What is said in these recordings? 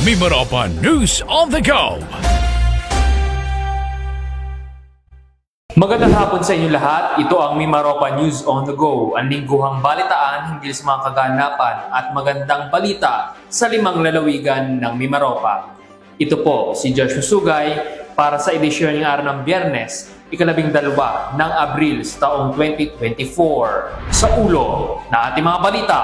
Mimaropa News on the Go! Magandang hapon sa inyo lahat. Ito ang Mimaropa News on the Go, ang lingguhang balitaan hinggil sa mga kaganapan at magandang balita sa limang lalawigan ng Mimaropa. Ito po si Joshua Sugay para sa edisyon ng araw ng Biyernes, ikalabing dalawa ng Abril sa taong 2024. Sa ulo na ating mga balita,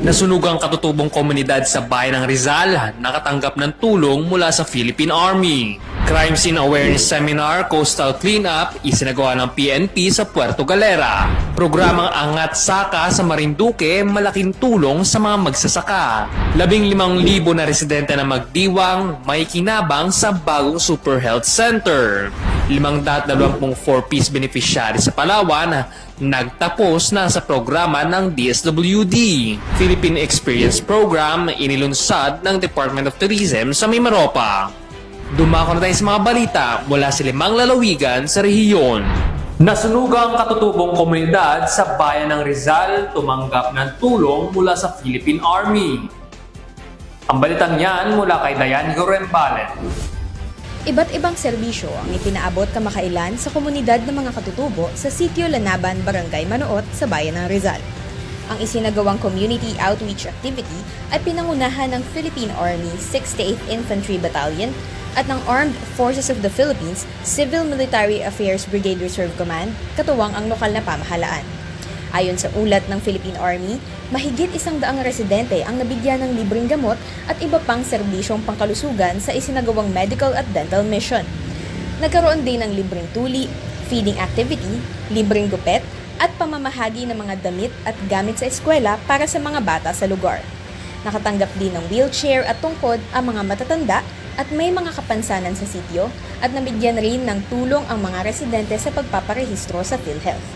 Nasunugang katutubong komunidad sa bayan ng Rizal nakatanggap ng tulong mula sa Philippine Army. Crime Scene Awareness Seminar Coastal Cleanup isinagawa ng PNP sa Puerto Galera. Programang Angat Saka sa Marinduque malaking tulong sa mga magsasaka. Labing limang libo na residente na magdiwang may kinabang sa bagong Super Health Center. Limang daat dalawampung 4-piece beneficiary sa Palawan nagtapos na sa programa ng DSWD. Philippine Experience Program inilunsad ng Department of Tourism sa Mimaropa. Dumako na tayo sa mga balita mula sa limang lalawigan sa rehiyon. Nasunugang katutubong komunidad sa bayan ng Rizal tumanggap ng tulong mula sa Philippine Army. Ang balitang yan mula kay Dayan Gorembalen. Iba't ibang serbisyo ang ipinaabot kamakailan sa komunidad ng mga katutubo sa Sitio Lanaban, Barangay Manoot sa bayan ng Rizal. Ang isinagawang community outreach activity ay pinangunahan ng Philippine Army 68th Infantry Battalion at ng Armed Forces of the Philippines Civil Military Affairs Brigade Reserve Command, katuwang ang lokal na pamahalaan. Ayon sa ulat ng Philippine Army, mahigit isang daang residente ang nabigyan ng libreng gamot at iba pang serbisyong pangkalusugan sa isinagawang medical at dental mission. Nagkaroon din ng libreng tuli, feeding activity, libreng gupet, at pamamahagi ng mga damit at gamit sa eskwela para sa mga bata sa lugar. Nakatanggap din ng wheelchair at tungkod ang mga matatanda at may mga kapansanan sa sityo at nabigyan rin ng tulong ang mga residente sa pagpaparehistro sa PhilHealth.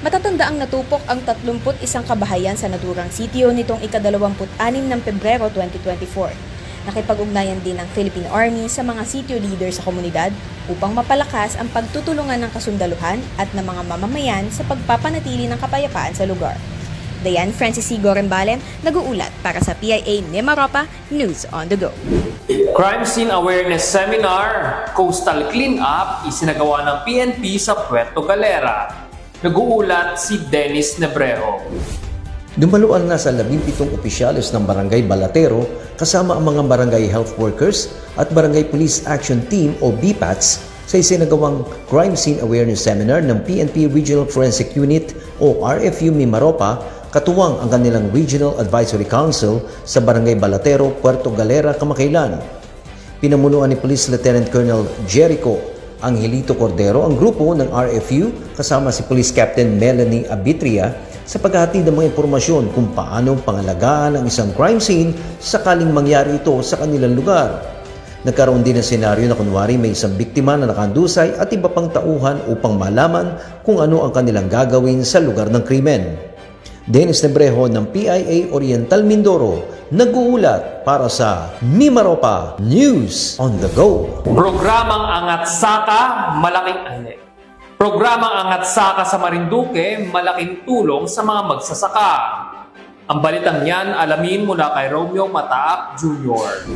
Matatanda ang natupok ang 31 kabahayan sa naturang sitio nitong ika-26 ng Pebrero 2024. Nakipag-ugnayan din ng Philippine Army sa mga sitio leader sa komunidad upang mapalakas ang pagtutulungan ng kasundaluhan at ng mga mamamayan sa pagpapanatili ng kapayapaan sa lugar. Dayan Francis C. Gorembalen, nag-uulat para sa PIA Mimaropa News on the Go. Crime Scene Awareness Seminar, Coastal Cleanup, isinagawa ng PNP sa Puerto Galera. Nag-uulat si Dennis Nebrejo. Dumaluan na sa 17 opisyalis ng Barangay Balatero kasama ang mga barangay health workers at Barangay Police Action Team o BPATS sa isinagawang Crime Scene Awareness Seminar ng PNP Regional Forensic Unit o RFU Mimaropa katuwang ang kanilang Regional Advisory Council sa Barangay Balatero, Puerto Galera, Kamakailan. Pinamunuan ni Police Lieutenant Colonel Jericho Angelito Cordero ang grupo ng RFU kasama si Police Captain Melanie Abitria sa paghahatid ng mga impormasyon kung paano pangalagaan ang isang crime scene sakaling mangyari ito sa kanilang lugar. Nagkaroon din ng senaryo na kunwari may isang biktima na nakandusay at iba pang tauhan upang malaman kung ano ang kanilang gagawin sa lugar ng krimen. Dennis Nebrejo ng PIA Oriental Mindoro nag-uulat para sa Mimaropa News on the Go. Programang Angat Saka, malaking... hindi. Programang Angat Saka sa Marinduque, malaking tulong sa mga magsasaka. Ang balitang yan, alamin mula kay Romeo Mataak Jr.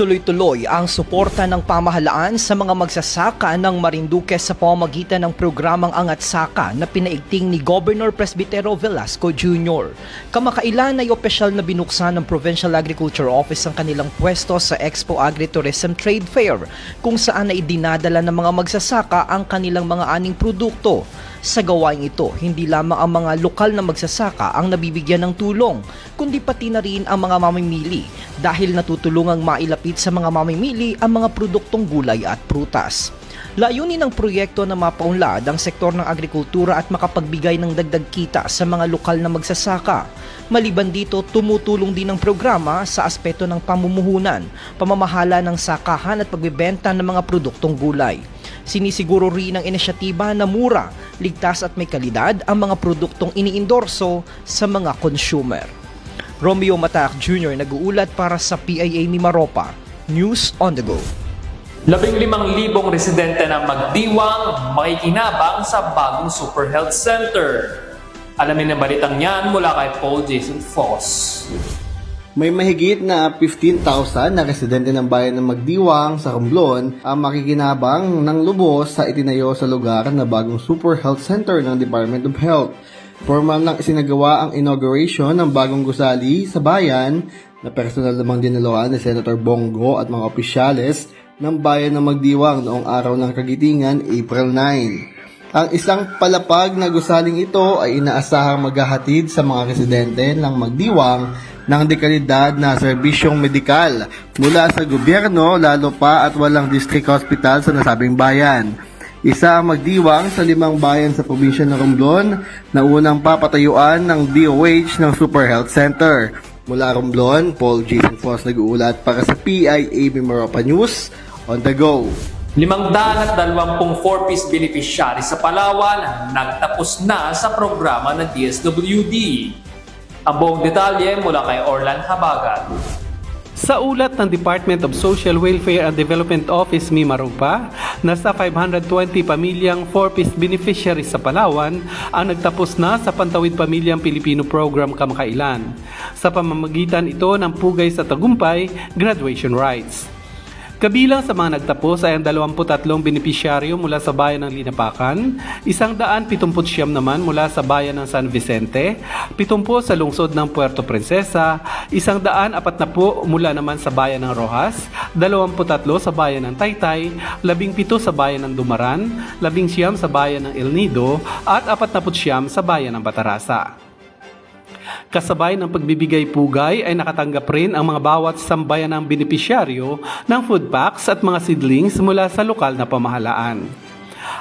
Tuloy-tuloy ang suporta ng pamahalaan sa mga magsasaka ng Marinduque sa pamamagitan ng programang Angat Saka na pinaigting ni Governor Presbitero Velasco Jr. Kamakailan ay opisyal na binuksan ng Provincial Agriculture Office ang kanilang pwesto sa Expo Agritourism Trade Fair kung saan ay dinadala ng mga magsasaka ang kanilang mga aning produkto. Sa gawain ito, hindi lamang ang mga lokal na magsasaka ang nabibigyan ng tulong, kundi pati na rin ang mga mamimili dahil natutulungang mailapit sa mga mamimili ang mga produktong gulay at prutas. Layunin ng proyekto na mapaunlad ang sektor ng agrikultura at makapagbigay ng dagdag kita sa mga lokal na magsasaka. Maliban dito, tumutulong din ang programa sa aspeto ng pamumuhunan, pamamahala ng sakahan at pagbebenta ng mga produktong gulay. Sinisiguro rin ng inisyatiba na mura, ligtas at may kalidad ang mga produktong iniindorso sa mga consumer. Romeo Matac Jr. nag-uulat para sa PIA Mimaropa. News on the go. Labing limang libong residente ng Magdiwang makikinabang sa bagong Super Health Center. Alamin ang balitang yan mula kay Paul Jason Foss. May mahigit na 15,000 na residente ng bayan ng Magdiwang sa Romblon ang makikinabang ng lubos sa itinayo sa lugar na bagong Super Health Center ng Department of Health. Formal lang isinagawa ang inauguration ng bagong gusali sa bayan na personal namang dinaluan ni Senator Bongo at mga opisyales ng bayan ng Magdiwang noong araw ng kagitingan April 9. Ang isang palapag na gusaling ito ay inaasahang maghahatid sa mga residente ng Magdiwang ng dekalidad na serbisyong medikal mula sa gobyerno lalo pa at walang district hospital sa nasabing bayan. Isa ang magdiwang sa limang bayan sa probinsya ng Romblon na unang papatayuan ng DOH ng Super Health Center. Mula Romblon, Paul Jason Foss nag-uulat para sa PIA Mimaropa News on the go. Limang daan at dalawampung 4-piece beneficiary sa Palawan nagtapos na sa programa ng DSWD. Ang buong detalye mula kay Orlan Habagat. Sa ulat ng Department of Social Welfare and Development Office Mimarupa, nasa 520 pamilyang 4-piece beneficiaries sa Palawan ang nagtapos na sa Pantawid Pamilyang Pilipino Program kamakailan. Sa pamamagitan ito ng Pugay sa Tagumpay, Graduation Rights. Kabilang sa mga nagtapos ay ang 23 benepisyaryo mula sa bayan ng Linapakan, 179 naman mula sa bayan ng San Vicente, 70 sa lungsod ng Puerto Princesa, 140 mula naman sa bayan ng Rojas, 23 sa bayan ng Taytay, 17 sa bayan ng Dumaran, 19 sa bayan ng El Nido, at 49 sa bayan ng Batarasa. Kasabay ng pagbibigay pugay ay nakatanggap rin ang mga bawat sambayan ng benepisyaryo ng food packs at mga seedlings mula sa lokal na pamahalaan.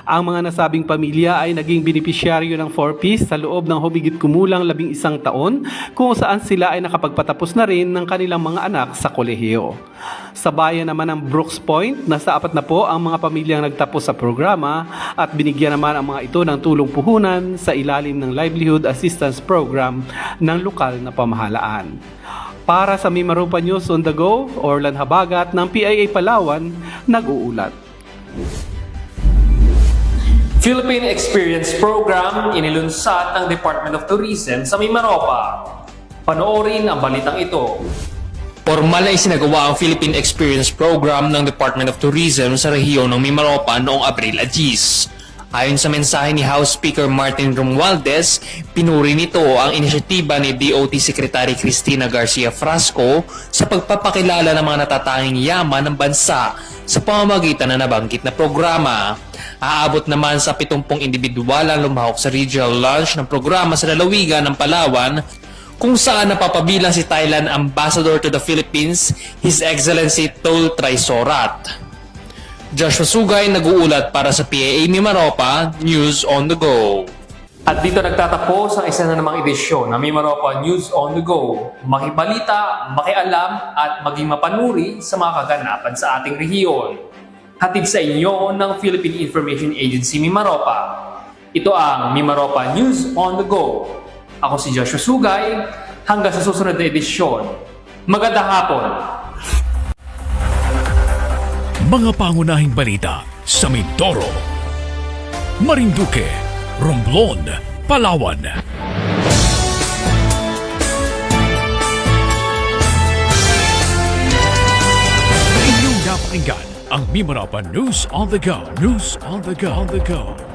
Ang mga nasabing pamilya ay naging benepisyaryo ng 4-piece sa loob ng humigit kumulang labing isang taon kung saan sila ay nakapagpatapos na rin ng kanilang mga anak sa kolehiyo. Sa bayan naman ng Brooks Point, nasa apat na po ang mga pamilyang nagtapos sa programa at binigyan naman ang mga ito ng tulong puhunan sa ilalim ng Livelihood Assistance Program ng lokal na pamahalaan. Para sa Mimarupa News on the Go, Orlan Habagat ng PIA Palawan, nag-uulat. Philippine Experience Program inilunsad ng Department of Tourism sa Mimaropa. Panoorin ang balitang ito. Formal na isinagawa ang Philippine Experience Program ng Department of Tourism sa rehiyon ng Mimaropa noong Abril 10. Ayon sa mensahe ni House Speaker Martin Romualdez, pinuri nito ang inisyatiba ni DOT Secretary Cristina Garcia Frasco sa pagpapakilala ng mga natatanging yaman ng bansa sa pamamagitan na nabanggit na programa. Aabot naman sa 70 individual ang lumahok sa regional launch ng programa sa lalawigan ng Palawan kung saan napapabilang si Thailand Ambassador to the Philippines, His Excellency Tol Trisorat. Joshua Sugay nag-uulat para sa PAA Mimaropa News on the Go. At dito nagtatapos ang isa na namang edisyon ng Mimaropa News on the Go. Makibalita, makialam at maging mapanuri sa mga kaganapan sa ating rehiyon. Hatid sa inyo ng Philippine Information Agency Mimaropa. Ito ang Mimaropa News on the Go. Ako si Joshua Sugay. Hanggang sa susunod na edisyon. Magandang hapon! Mga pangunahing balita sa Mindoro, Marinduque, Romblon, Palawan. Inyong napakinggan ang Mimarapa News on the Go. News on the Go. On the Go.